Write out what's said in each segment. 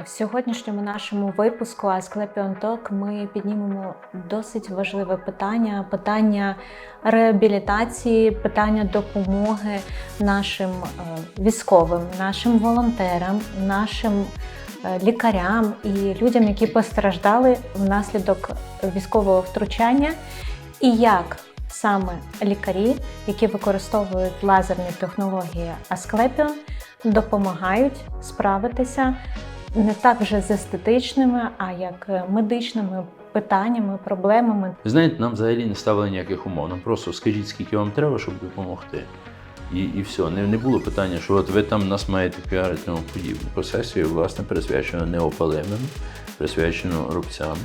В сьогоднішньому нашому випуску Asclepion Talk ми піднімемо досить важливе питання: питання реабілітації, питання допомоги нашим е, військовим, нашим волонтерам, нашим е, лікарям і людям, які постраждали внаслідок військового втручання, і як саме лікарі, які використовують лазерні технології Asclepion, допомагають справитися не так вже з естетичними, а як е, медичними питаннями, проблемами. Знаєте, нам взагалі не ставили ніяких умов. Нам просто скажіть, скільки вам треба, щоб допомогти. І, і все. Не, не було питання, що от ви там нас маєте піарити тому подібне. По власне, присвячено неопалимим, присвячено рубцям.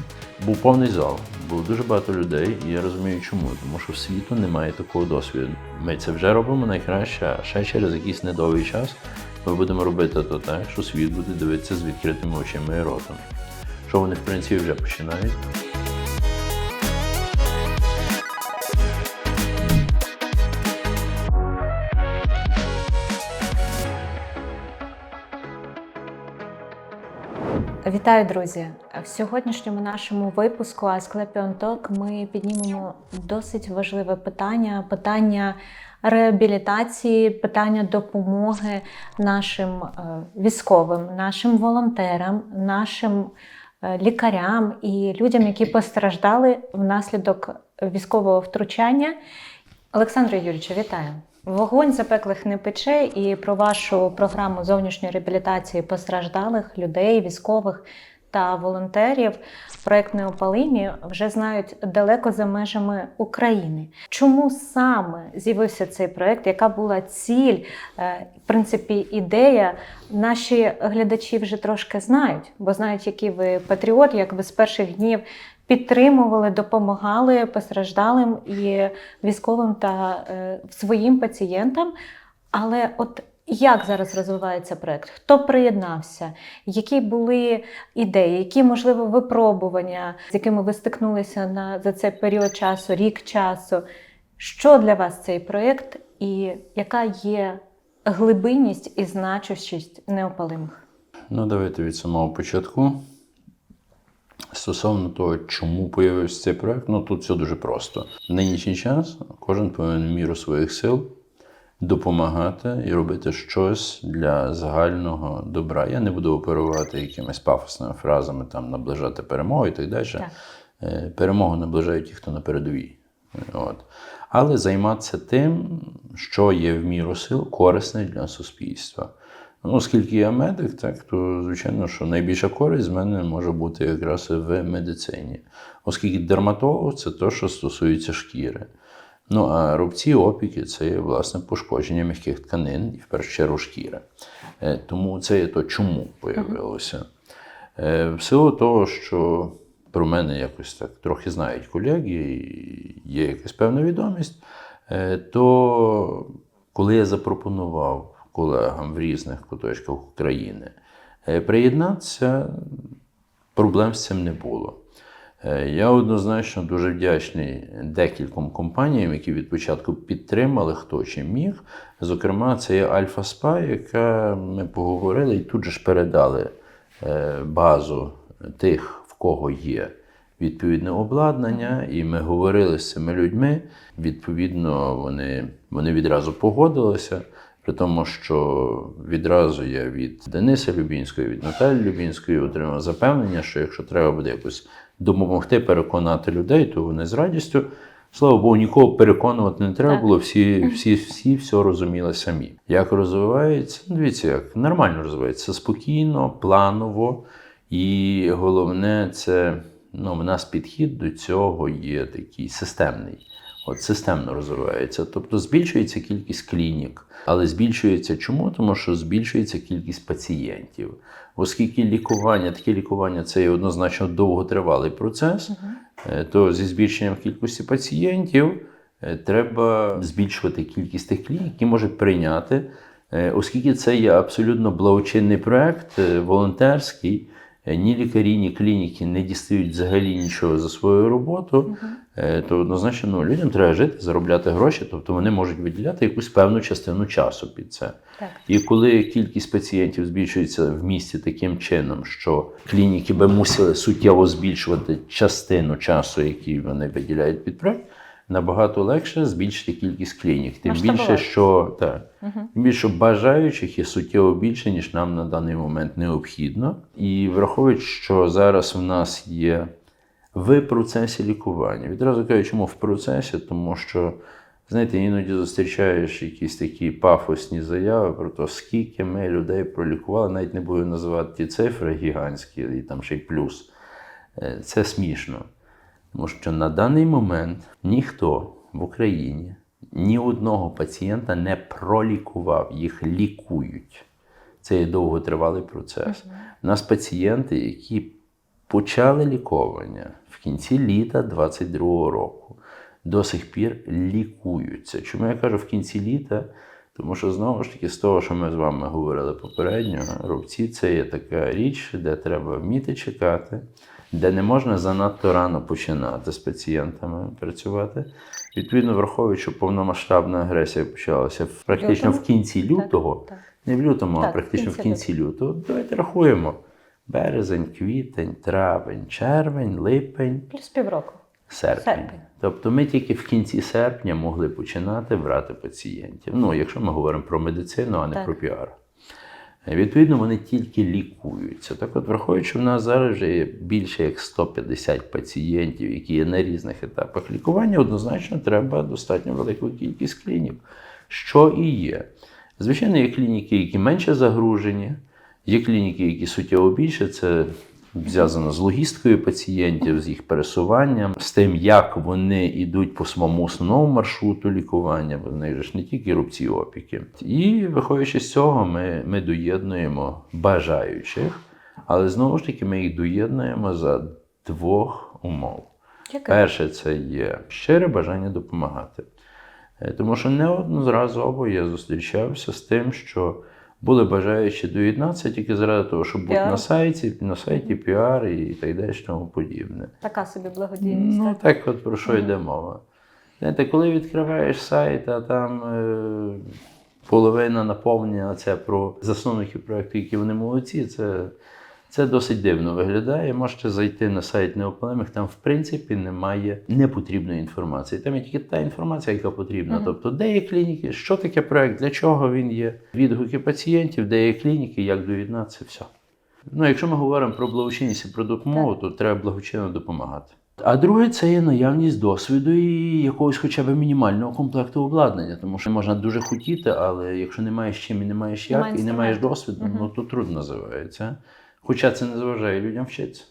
Був повний зал, було дуже багато людей, і я розумію, чому. Тому що в світу немає такого досвіду. Ми це вже робимо найкраще, а ще через якийсь недовгий час ми будемо робити то так, що світ буде дивитися з відкритими очима і ротом. Що вони, в принципі, вже починають. Вітаю, друзі! В сьогоднішньому нашому випуску Asclepion Talk ми піднімемо досить важливе питання: питання реабілітації, питання допомоги нашим е, військовим, нашим волонтерам, нашим е, лікарям і людям, які постраждали внаслідок військового втручання. Олександре Юрійовичу, вітаю! Вогонь запеклих не пече, і про вашу програму зовнішньої реабілітації постраждалих людей, військових та волонтерів проект Неопалимі вже знають далеко за межами України. Чому саме з'явився цей проект? Яка була ціль? Е, В принципі, ідея наші глядачі вже трошки знають, бо знають, який ви патріот, як ви з перших днів підтримували, допомагали постраждалим і військовим та е, своїм пацієнтам. Але от як зараз розвивається проект? Хто приєднався? Які були ідеї, які можливо випробування, з якими ви стикнулися на за цей період часу, рік часу? Що для вас цей проект, і яка є глибинність і значущість неопалимих? Ну, давайте від самого початку. Стосовно того, чому появився цей проект, ну тут все дуже просто. Нинішній час кожен повинен міру своїх сил допомагати і робити щось для загального добра. Я не буду оперувати якимись пафосними фразами, там наближати перемогу і так далі. Так. Е, Перемогу наближають ті, хто на передовій. От. Але займатися тим, що є в міру сил, корисне для суспільства. Ну, оскільки я медик, так, то звичайно, що найбільша користь з мене може бути якраз в медицині. Оскільки дерматолог це те, що стосується шкіри. Ну а рубці, опіки це є власне пошкодження м'яких тканин і в першу чергу шкіри. Е, Тому це є то, чому появилося. Е, В силу того, що про мене якось так трохи знають колеги, є якась певна відомість, е, то коли я запропонував колегам в різних куточках України приєднатися, проблем з цим не було. Е, Я однозначно дуже вдячний декільком компаніям, які від початку підтримали, хто чим міг. Зокрема, це є Альфа Спа, яка ми поговорили і тут же ж передали е, базу тих, в кого є відповідне обладнання, і ми говорили з цими людьми. Відповідно, вони, вони відразу погодилися. При тому, що відразу я від Дениса Любінської, від Наталі Любінської отримав запевнення, що якщо треба буде якось допомогти переконати людей, то вони з радістю. Слава Богу, нікого переконувати не треба було, всі, всі, всі все розуміли самі. Як розвивається? Ну, дивіться, як нормально розвивається спокійно, планово. І головне, це ну, в нас підхід до цього є такий системний. От системно розвивається. Тобто збільшується кількість клінік. Але збільшується чому? Тому що збільшується кількість пацієнтів. Оскільки лікування, таке лікування це є однозначно довготривалий процес, е, то зі збільшенням кількості пацієнтів е, треба збільшувати кількість тих клінік, які можуть прийняти, е, оскільки це є абсолютно благочинний проект, волонтерський. Ні лікарі, ні клініки не дістають взагалі нічого за свою роботу. е, то однозначно ну, людям треба жити, заробляти гроші, тобто вони можуть виділяти якусь певну частину часу під це. Так. І коли кількість пацієнтів збільшується в місті таким чином, що клініки би мусили суттєво збільшувати частину часу, який вони виділяють під проект, набагато легше збільшити кількість клінік. Тим більше, що так, Мгм. тим більше бажаючих є суттєво більше, ніж нам на даний момент необхідно. І враховуючи, що зараз в нас є в процесі лікування. Відразу кажу, чому в процесі, тому що. Знаєте, іноді зустрічаєш якісь такі пафосні заяви про те, скільки ми людей пролікували, навіть не буду називати ті цифри гігантські, і там ще й плюс. Е, Це смішно. Тому що на даний момент ніхто в Україні ні одного пацієнта не пролікував, їх лікують. Це є довготривалий процес. У нас пацієнти, які почали лікування в кінці літа 2022 року, до сих пір лікуються. Чому я кажу в кінці літа? Тому що знову ж таки, з того, що ми з вами говорили попередньо, рубці це є така річ, де треба вміти чекати, де не можна занадто рано починати з пацієнтами працювати. Відповідно, враховуючи, що повномасштабна агресія почалася практично в кінці лютого, не в лютому, а практично в кінці лютого. Давайте рахуємо. Березень, квітень, травень, червень, липень, Плюс півроку. серпень. Серпень. Тобто ми тільки в кінці серпня могли починати брати пацієнтів. Ну, якщо ми говоримо про медицину, а не Так. про піар. Відповідно, вони тільки лікуються. Так от, враховуючи, в нас зараз вже є більше як 150 пацієнтів, які є на різних етапах лікування, однозначно треба достатньо велику кількість клінік, що і є. Звичайно, є клініки, які менше загружені, є клініки, які суттєво більше. Це зв'язано з логісткою пацієнтів, з їх пересуванням, з тим, як вони йдуть по своєму основному маршруту лікування, бо в них ж не тільки рубці опіки. І виходячи з цього, ми, ми доєднуємо бажаючих, але знову ж таки ми їх доєднуємо за двох умов. Яке? Перше, це є щире бажання допомагати. Е, Тому що неодноразово я зустрічався з тим, що були бажаючі доєднатися тільки заради того, щоб бути на сайті, на сайті піар і так далі, і тому подібне. Така собі благодійність. Ну, так? так от про що йде мова. Знаєте, коли відкриваєш сайт, а там е, половина наповнення це про засновників проєкту, які вони молодці, це, це досить дивно виглядає. Можете зайти на сайт неопалемих, там в принципі немає непотрібної інформації. Там є тільки та інформація, яка потрібна. Мгм. Тобто, де є клініки, що таке проєкт, для чого він є, відгуки пацієнтів, де є клініки, як доєднатися, все. Ну, якщо ми говоримо про благочинність і про допомогу, то треба благочинно допомагати. А друге, це є наявність досвіду і якогось хоча б мінімального комплекту обладнання, тому що можна дуже хотіти, але якщо не маєш чим і не маєш як, Немає і не маєш досвіду, Мгм. ну то трудно називається. Хоча це не заважає людям вчитися.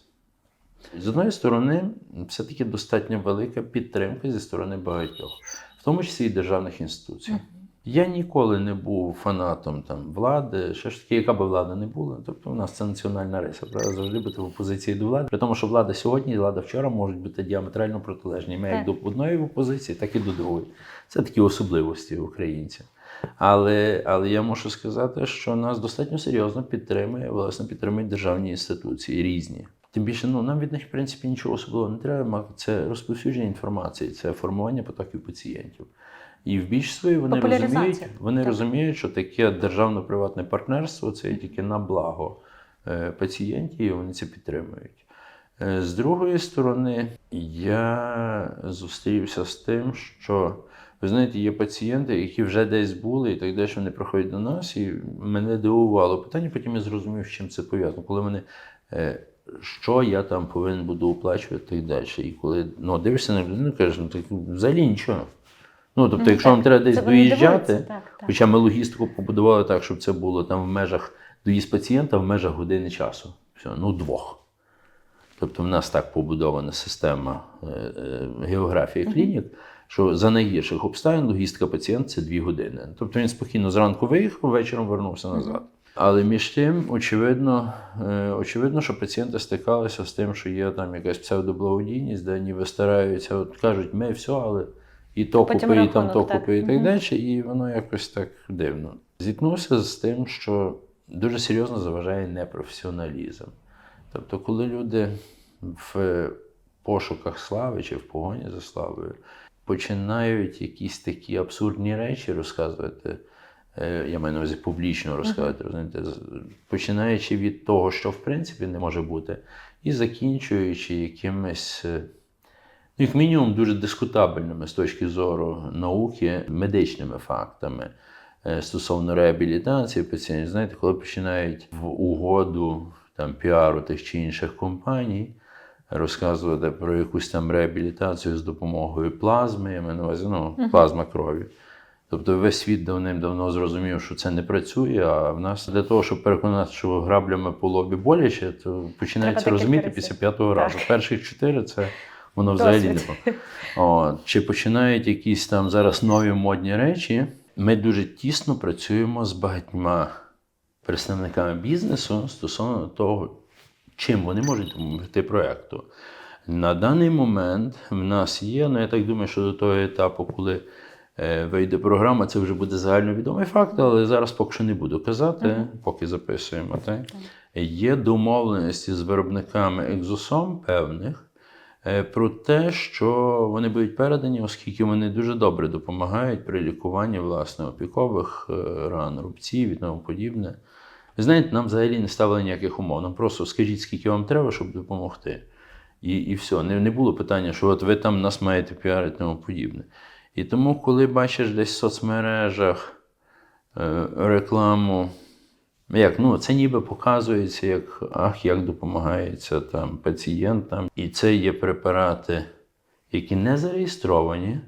З одної сторони, все-таки достатньо велика підтримка зі сторони багатьох, в тому числі і державних інституцій. Я ніколи не був фанатом там, влади, що ж таки, яка би влада не була. Тобто у нас це національна риса, правда, завжди бути в опозиції до влади. При тому, що влада сьогодні і влада вчора можуть бути діаметрально протилежні. Ми як до одної в опозиції, так і до другої. Це такі особливості українців. Але, але я можу сказати, що нас достатньо серйозно підтримує, власне, підтримують державні інституції різні. Тим більше, ну нам від них, в принципі, нічого особливого не треба. Це розповсюдження інформації, це формування потоків пацієнтів. І в більшості своїй вони розуміють, вони Так. розуміють, що таке державно-приватне партнерство це тільки на благо е, пацієнтів, і вони це підтримують. Е, З другої сторони, я зустрівся з тим, що ви знаєте, є пацієнти, які вже десь були, і так далі вони приходять до нас, і мене дивувало питання. Потім я зрозумів, з чим це пов'язано. Коли вони е, що я там повинен буду оплачувати і так далі. І коли ну, дивишся на людину, кажеш, ну так взагалі нічого. Ну, тобто, Ну, якщо вам треба десь доїжджати, так, так. хоча ми логістику побудували так, щоб це було там в межах доїзд пацієнта в межах години часу. Все, ну двох. Тобто в нас так побудована система е, е, географії клінік, що за найгірших обставин логістика пацієнта це дві години. Тобто він спокійно зранку виїхав, вечором вернувся назад. Але між тим, очевидно, е, очевидно, що пацієнти стикалися з тим, що є там якась псевдоблагодійність, де ніби стараються, от кажуть, ми все, але і то Потім купи, і там то так. купи, і так Мгм. далі, і воно якось так дивно. Зіткнувся з тим, що дуже серйозно заважає непрофесіоналізм. Тобто, коли люди в пошуках слави чи в погоні за славою починають якісь такі абсурдні речі розказувати. Е, Я маю на увазі публічно розказувати, розумієте, починаючи від того, що в принципі не може бути, і закінчуючи якимись, е, ну, як мінімум, дуже дискутабельними з точки зору науки, медичними фактами е, стосовно реабілітації пацієнтів. Знаєте, коли починають в угоду там, піару тих чи інших компаній розказувати про якусь там реабілітацію з допомогою плазми, я маю на увазі, ну, плазма крові. Тобто весь світ давним-давно зрозумів, що це не працює, а в нас для того, щоб переконати, що граблями по лобі боляче, то починається розуміти після п'ятого разу. Перших чотири це воно взагалі не Досвід. Чи починають якісь там зараз нові модні речі? Ми дуже тісно працюємо з багатьма представниками бізнесу стосовно того, чим вони можуть допомогти проекту. На даний момент в нас є, ну я так думаю, що до того етапу, коли е, вийде програма, це вже буде загальновідомий факт, але зараз поки що не буду казати, поки записуємо. Так? Є домовленості з виробниками екзосом певних. е, Про те, що вони будуть передані, оскільки вони дуже добре допомагають при лікуванні власне опікових е, ран, рубців і тому подібне. Ви знаєте, нам взагалі не ставили ніяких умов. Нам просто скажіть, скільки вам треба, щоб допомогти. І, і все. Не, не було питання, що от ви там нас маєте піарити і тому подібне. І тому, коли бачиш десь в соцмережах е, рекламу, як, ну, це ніби показується, як ах, як допомагається там пацієнтам. І це є препарати, які не зареєстровані,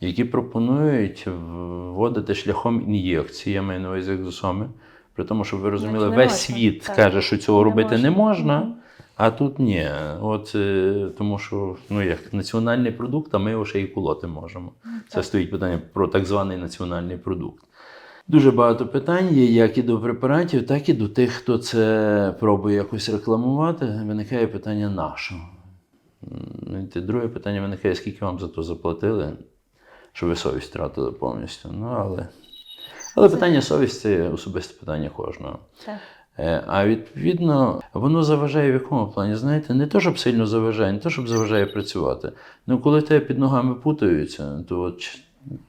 які пропонують вводити шляхом ін'єкції, я маю на увазі екзосоми. При тому, щоб ви розуміли, Значить, весь можна, світ так. каже, що цього Не робити не можна. можна. А тут ні. От, е, тому що ну, як національний продукт, а ми його ще і колоти можемо. Це стоїть питання про так званий національний продукт. Дуже багато питань є як і до препаратів, так і до тих, хто це пробує якось рекламувати. Виникає питання нашого. Друге питання виникає, скільки вам за то заплатили, щоб ви совість втратили повністю. Ну, але, але питання совісті особисте питання кожного. Так. Е, А відповідно, воно заважає в якому плані? Знаєте, не то, щоб сильно заважає, не то, щоб заважає працювати. Ну, коли тебе під ногами путаються, то от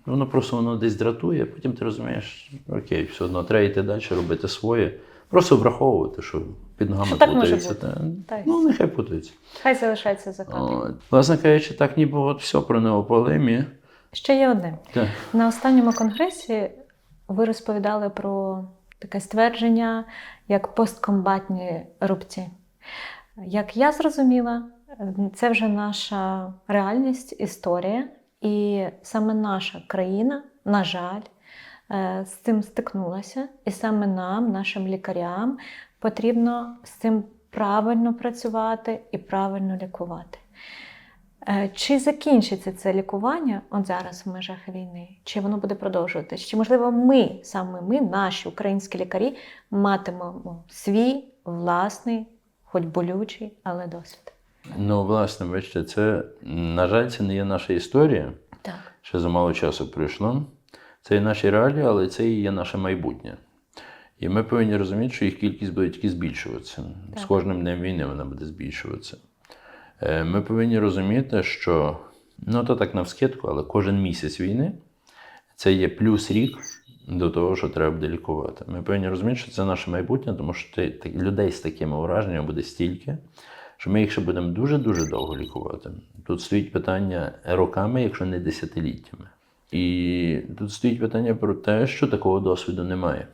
воно просто воно десь дратує, потім ти розумієш, окей, все одно треба йти далі, робити своє. Просто враховувати, що під ногами Що так може путаються. бути. Та, Так. Ну, нехай путаються. Хай залишається за кадром. Власне кажучи, так ніби от все про неопалемі. Ще є одне. Так. На останньому конгресі ви розповідали про таке ствердження, як посткомбатні рубці. Як я зрозуміла, це вже наша реальність, історія, і саме наша країна, на жаль, е, з цим стикнулася, і саме нам, нашим лікарям, потрібно з цим правильно працювати і правильно лікувати. Е, Чи закінчиться це лікування от зараз в межах війни? Чи воно буде продовжуватись? Чи можливо ми, саме ми, наші українські лікарі, матимемо свій власний, хоч болючий, але досвід? Ну, власне, бачите, це, на жаль, це не є наша історія. Так. Ще замало часу пройшло. Це і наші реалії, але це і є наше майбутнє. І ми повинні розуміти, що їх кількість буде тільки збільшуватися. З кожним днем війни вона буде збільшуватися. Е, Ми повинні розуміти, що ну то так навскидку, але кожен місяць війни це є плюс рік до того, що треба буде лікувати. Ми повинні розуміти, що це наше майбутнє, тому що ти- ти- людей з такими ураженнями буде стільки, що ми їх ще будемо дуже-дуже довго лікувати. Тут стоїть питання роками, якщо не десятиліттями. І тут стоїть питання про те, що такого досвіду немає.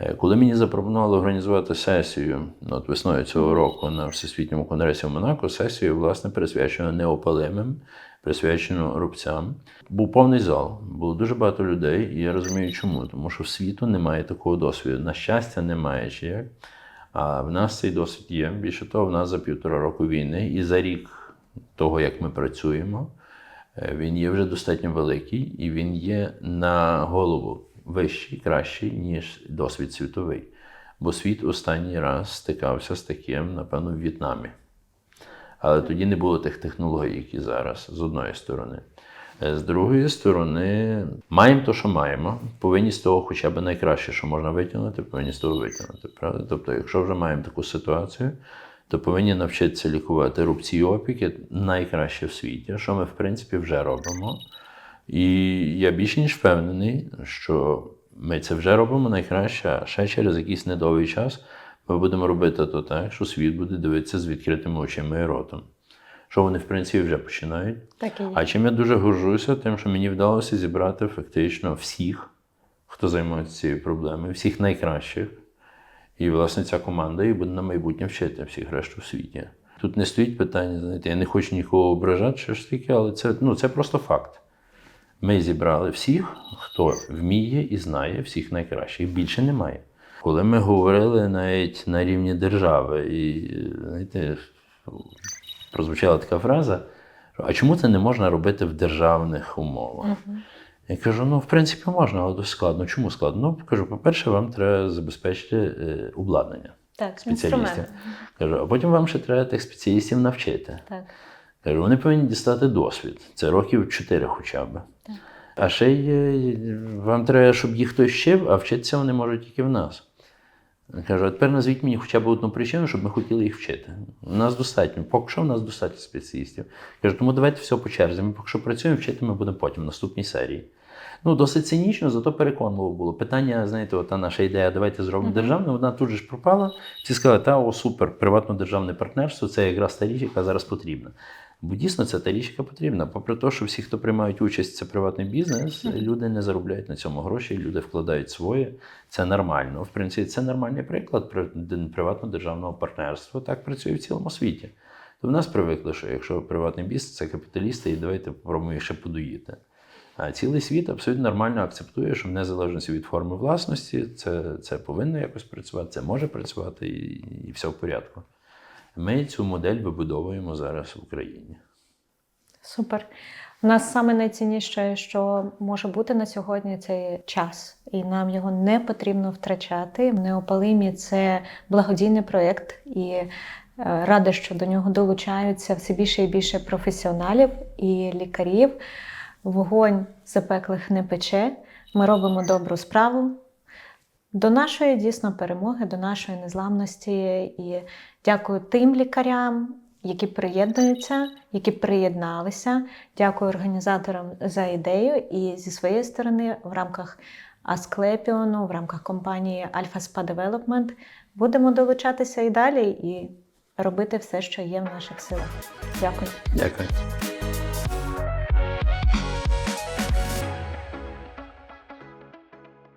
Е, Коли мені запропонували організувати сесію от весною цього року на Всесвітньому конгресі в Монако, сесію, власне, присвячену неопалимим, присвячену рубцям. Був повний зал, було дуже багато людей, і я розумію, чому. Тому що в світу немає такого досвіду. На щастя, немає чи як. А в нас цей досвід є. Більше того, в нас за півтора року війни і за рік того, як ми працюємо, е, він є вже достатньо великий і він є на голову вищий, кращий, ніж досвід світовий. Бо світ останній раз стикався з таким, напевно, в В'єтнамі. Але тоді не було тих технологій, які зараз, з одної сторони. Е, З другої сторони, маємо те, що маємо. Повинні з того хоча б найкраще, що можна витягнути, повинні з того витягнути. Правда? Тобто, якщо вже маємо таку ситуацію, то повинні навчитися лікувати рубці і опіки найкраще в світі, що ми, в принципі, вже робимо. І я більш ніж впевнений, що ми це вже робимо найкраще, а ще через якийсь недовгий час ми будемо робити то так, що світ буде дивитися з відкритими очима і ротом. Що вони, в принципі, вже починають. Так і є. А чим я дуже горжуся, тим, що мені вдалося зібрати фактично всіх, хто займається цією проблемою, всіх найкращих. І, власне, ця команда і буде на майбутнє вчити всіх решту в світі. Тут не стоїть питання, знаєте, я не хочу нікого ображати, що ж таке, але це, ну, це просто факт. Ми зібрали всіх, хто вміє і знає всіх найкращих. Більше немає. Коли ми говорили навіть на рівні держави, і знаєте, прозвучала така фраза, а чому це не можна робити в державних умовах? Я кажу, ну, в принципі, можна, але дуже складно. Чому складно? Ну, кажу, по-перше, вам треба забезпечити е, обладнання Так, спеціалістів. Кажу, а потім вам ще треба тих спеціалістів навчити. Так. Кажу, вони повинні дістати досвід. Це років 4 хоча б. Так. А ще й е, вам треба, щоб їх хтось вчив, а вчитися вони можуть тільки в нас. Кажу, а тепер назвіть мені хоча б одну причину, щоб ми хотіли їх вчити. У нас достатньо, поки що в нас достатньо спеціалістів. Кажу, тому давайте все по черзі. Ми поки що працюємо, вчити ми будемо потім в наступній серії. Ну, досить цинічно, зато переконливо було. Питання, знаєте, ота наша ідея, давайте зробимо державне, вона тут же ж пропала. Всі сказали, та о, супер, приватно-державне партнерство це якраз та річ, яка зараз потрібна. Бо дійсно це та річ, яка потрібна. Попри те, що всі, хто приймають участь, це приватний бізнес, люди не заробляють на цьому гроші, люди вкладають своє. Це нормально. В принципі, це нормальний приклад приватно-державного партнерства. Так працює в цілому світі. То в нас привикли, що якщо приватний бізнес це капіталісти, і давайте попробуємо їх ще подоїти. А цілий світ абсолютно нормально акцептує, що в незалежності від форми власності це, це повинно якось працювати, це може працювати і, і все в порядку. Ми цю модель вибудовуємо зараз в Україні. Супер. У нас саме найцінніше, що може бути на сьогодні, це час, і нам його не потрібно втрачати. Неопалимі це благодійний проєкт, і е, рада, що до нього долучаються все більше і більше професіоналів і лікарів. Вогонь запеклих не пече. Ми робимо добру справу. До нашої дійсно перемоги, до нашої незламності. І дякую тим лікарям, які приєднуються, які приєдналися. Дякую організаторам за ідею. І зі своєї сторони, в рамках Асклепіону, в рамках компанії Alpha Spa Development будемо долучатися і далі і робити все, що є в наших силах. Дякую. Дякую.